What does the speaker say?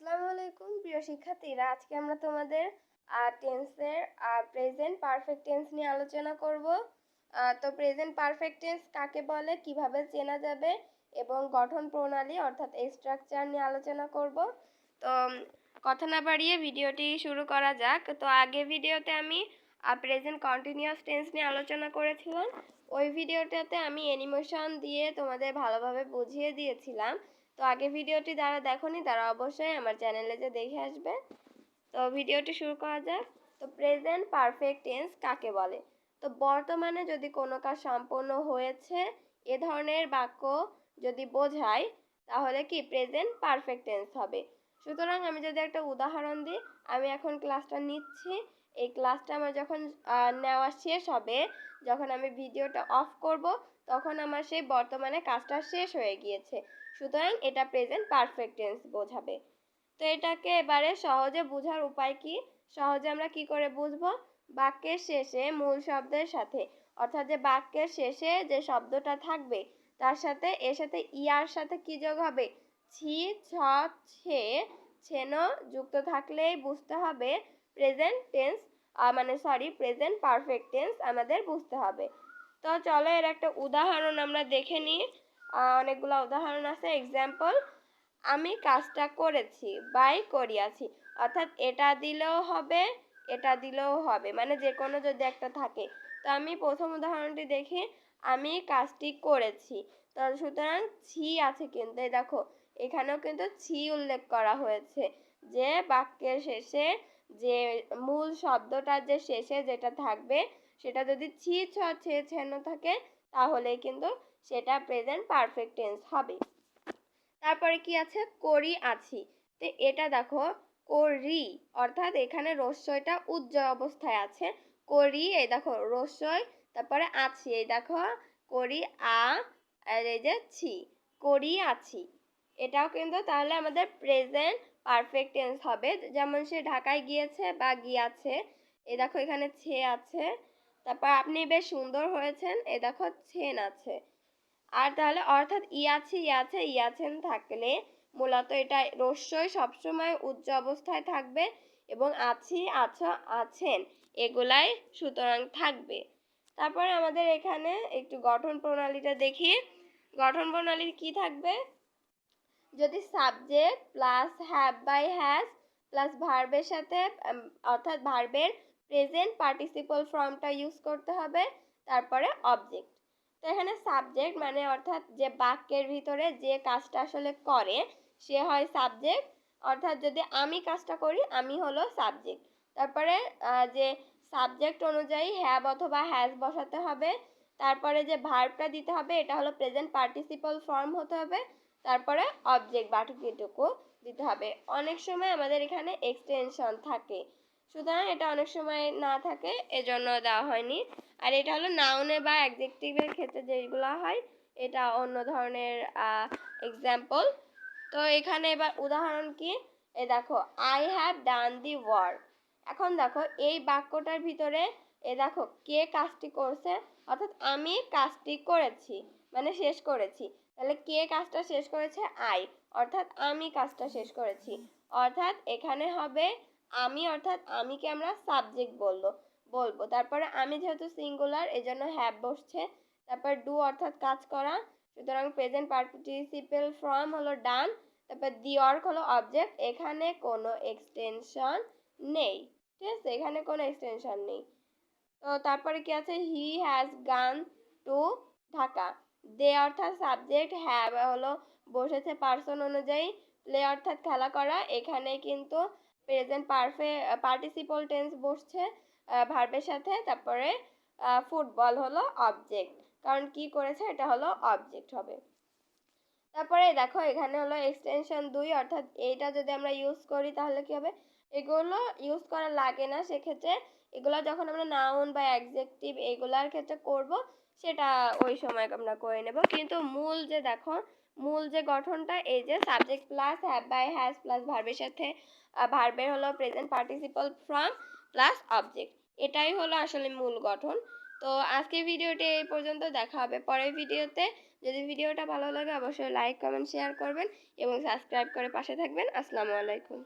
আসসালামু আলাইকুম। প্রিয় শিক্ষার্থীরা, আজকে আমরা তোমাদের টেন্সের প্রেজেন্ট পারফেক্ট টেন্স নিয়ে আলোচনা করব। তো প্রেজেন্ট পারফেক্ট টেন্স কাকে বলে, কীভাবে চেনা যাবে এবং গঠন প্রণালী অর্থাৎ স্ট্রাকচার নিয়ে আলোচনা করব। তো কথা না বাড়িয়ে ভিডিওটি শুরু করা যাক। তো আগে ভিডিওতে আমি প্রেজেন্ট কন্টিনিউয়াস টেন্স নিয়ে আলোচনা করেছিলাম। ওই ভিডিওটাতে আমি অ্যানিমেশন দিয়ে তোমাদের ভালোভাবে বুঝিয়ে দিয়েছিলাম। তো আগে ভিডিওটি যারা দেখোনি, তারা অবশ্যই আমার চ্যানেলে যে দেখে আসবে। তো ভিডিওটি শুরু করা যাক। তো প্রেজেন্ট পারফেক্ট টেন্স কাকে বলে? তো বর্তমানে যদি কোনো কাজ সম্পন্ন হয়েছে, এ ধরনের বাক্য যদি বোঝায় তাহলে কি প্রেজেন্ট পারফেক্ট টেন্স হবে? সুতরাং আমি যদি একটা উদাহরণ দিই, আমি এখন ক্লাসটা নিচ্ছি। এই ক্লাসটা আমার যখন নেওয়া শেষ হবে, যখন আমি ভিডিওটা অফ করব, তখন আমার সেই বর্তমানে কাজটা শেষ হয়ে গিয়েছে। সুতরাং এটা প্রেজেন্ট পারফেক্ট টেন্স বোঝাবে। তো এটাকে এবারে সহজে বোঝার উপায় কি? সহজে আমরা কি করে বুঝব? বাক্যের শেষে মূল শব্দের সাথে, অর্থাৎ যে বাক্যের শেষে যে শব্দটা থাকবে, তার সাথে, এর সাথে ইয়ার সাথে কি যোগ হবে? ছি, ছ, ছে, ছেন যুক্ত থাকলেই বুঝতে হবে প্রেজেন্ট টেন্স মানে সরি প্রেজেন্ট পারফেক্ট টেন্স আমাদের বুঝতে হবে। তো চলো এর একটা উদাহরণ আমরা দেখে নিই। অনেকগুলো উদাহরণ আছে। এক্সাম্পল আমি কাজটা করেছি বাই করিয়াছি। অর্থাৎ এটা দিলেও হবে, এটা দিলেও হবে। মানে যে কোনো যদি একটা থাকে। তো আমি প্রথম উদাহরণটি দেখি, আমি কাজটি করেছি। তো সুতরাং ছি আছে কিন্তু। দেখো, এখানেও কিন্তু ছি উল্লেখ করা হয়েছে। যে বাক্যের শেষে যে মূল শব্দটার যে শেষে যেটা থাকবে, সেটা যদি ছি, ছ, ছে, ছেন থাকে, তাহলে কিন্তু সেটা প্রেজেন্ট পারফেক্ট টেন্স হবে। তারপরে কি আছে? করি আছি। তো এটা দেখো, করি, অর্থাৎ এখানে রস্যইটা উজ্জ্বল অবস্থায় আছে। করি, এই দেখো, রস্যই, তারপরে আছি, এই দেখো, করি আ, আর এই যে ছি, করি আছি। এটাও কিন্তু তাহলে আমাদের প্রেজেন্ট পারফেক্ট টেন্স হবে। যেমন সে ঢাকায় গিয়েছে বা গিয়াছে, এ দেখো এখানে ছে আছে, তারপর আপনি বেশ সুন্দর হয়েছেন, এ দেখো ছেন আছে। আর তাহলে অর্থাৎ ইয়াছি ইয়াছে ইয়াছেন থাকলে মূলত এটা রস্যই সবসময় উচ্চ অবস্থায় থাকবে এবং আছি, আছো, আছেন, এগুলাই সুতরাং থাকবে। তারপরে আমাদের এখানে একটু গঠন প্রণালীটা দেখি। গঠন প্রণালীর কি থাকবে? যদি subject plus have by has plus ভার্বের সাথে অর্থাৎ ভার্বের প্রেজেন্ট পার্টিসিপল ফর্মটা ইউজ করতে হবে, তারপরে অবজেক্ট তো এখানে সাবজেক্ট মানে অর্থাৎ যে বাক্যের ভিতরে যে কাজটা আসলে করে, সে হয় সাবজেক্ট অর্থাৎ যদি আমি কাজটা করি, আমি হলো সাবজেক্ট তারপরে যে সাবজেক্ট অনুযায়ী হ্যাভ অথবা হ্যাজ বসাতে হবে, তারপরে যে ভার্বটা দিতে হবে, এটা হলো প্রেজেন্ট পার্টিসিপল ফর্ম হতে হবে তারপরে অবজেক্ট বাটুকিটুকু দিতে হবে। অনেক সময় আমাদের এখানে এক্সটেনশন থাকে। সুতরাং এটা অনেক সময় না থাকে, এজন্য দেওয়া হয়নি। আর এটা হলো নাউনে বা অ্যাডজেক্টিভের ক্ষেত্রে যেগুলো হয়, এটা অন্য ধরনের এক্সাম্পল তো এখানে এবার উদাহরণ কি? এ দেখো I have done the work এখন দেখো, এই বাক্যটার ভিতরে, এ দেখো, কে কাজটি করছে? অর্থাৎ আমি কাজটি করেছি মানে শেষ করেছি। তাহলে কে কাজটা শেষ করেছে? আই। অর্থাৎ আমি কাজটা শেষ করেছি। অর্থাৎ এখানে হবে আমি, অর্থাৎ আমিকে আমরা সাবজেক্ট বলল বলব। তারপরে আমি যেহেতু সিঙ্গুলার এজন্য হ্যাভ বসছে। তারপর ডু অর্থাৎ কাজ করা। সুতরাং প্রেজেন্ট পার্টিসিপেল ফর্ম হলো ডান তারপর দি অর্ক হলো অবজেক্ট এখানে কোনো এক্সটেনশন নেই। ঠিক আছে? এখানে কোনো এক্সটেনশন নেই। তো তারপরে কি আছে? He has gone to Dhaka দে অর্থাৎ সাবজেক্ট হ্যাভ হলো বসেছে পার্সন অনুযায়ী প্লে অর্থাৎ খেলা করা। এখানে কিন্তু প্রেজেন্ট পারফে পার্টিসিপল টেন্স বসছে ভার্বের সাথে। তারপরে ফুটবল হলো অবজেক্ট কারণ কি করেছে? এটা হলো অবজেক্ট হবে। তারপরে দেখো, এখানে হলো এক্সটেনশন দুই, অর্থাৎ এইটা যদি আমরা ইউজ করি তাহলে কি হবে? এগুলো ইউজ করা লাগে না। সেক্ষেত্রে এগুলো যখন আমরা নাউন বা অ্যাডজেক্টিভ এগুলার ক্ষেত্রে করব, সেটা ওই সময় আমরা করে নেব। কিন্তু মূল যে দেখো, মূল যে গঠনটা, এই যে subject plus have by has plus ভার্বের সাথে ভার্বের হলো present participle form plus object এটাই হলো আসলে মূল গঠন। তো আজকের ভিডিওটি এই পর্যন্ত, দেখা হবে পরের ভিডিওতে। যদি ভিডিওটা ভালো লাগে, অবশ্যই লাইক কমেন্ট শেয়ার করবেন এবং সাবস্ক্রাইব করে পাশে থাকবেন। আসসালামু আলাইকুম।